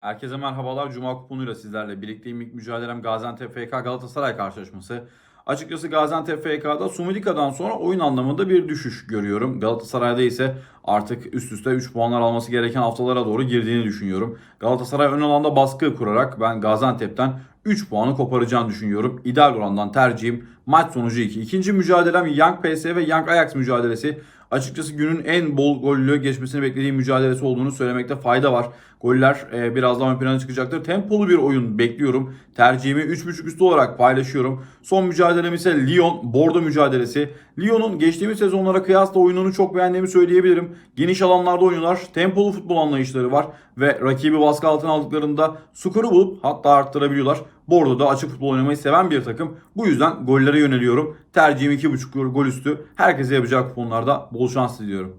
Herkese merhabalar. Cuma kuponuyla sizlerle birlikteyim. İlk mücadelem Gaziantep FK Galatasaray karşılaşması. Açıkçası Gaziantep FK'da Sumudika'dan sonra oyun anlamında bir düşüş görüyorum. Galatasaray'da ise artık üst üste 3 puanlar alması gereken haftalara doğru girdiğini düşünüyorum. Galatasaray ön alanda baskı kurarak ben Gaziantep'ten 3 puanı koparacağını düşünüyorum. İdeal orandan tercihim maç sonucu 2. İkinci mücadelem Young PSV ve Young Ajax mücadelesi. Açıkçası günün en bol gollü geçmesini beklediğim mücadelesi olduğunu söylemekte fayda var. Goller e, biraz daha ön plana çıkacaktır. Tempolu bir oyun bekliyorum. Tercihimi 3.5 üstü olarak paylaşıyorum. Son mücadelem ise Lyon Bordo mücadelesi. Lyon'un geçtiğimiz sezonlara kıyasla oyununu çok beğendiğimi söyleyebilirim. Geniş alanlarda oynuyorlar. Tempolu futbol anlayışları var ve rakibi baskı altına aldıklarında skoru bulup hatta arttırabiliyorlar. Bordo'da açık futbol oynamayı seven bir takım. Bu yüzden gollere yöneliyorum. Tercihim 2.5 gol üstü. Herkese yapacağı kuponlarda bol şans diliyorum.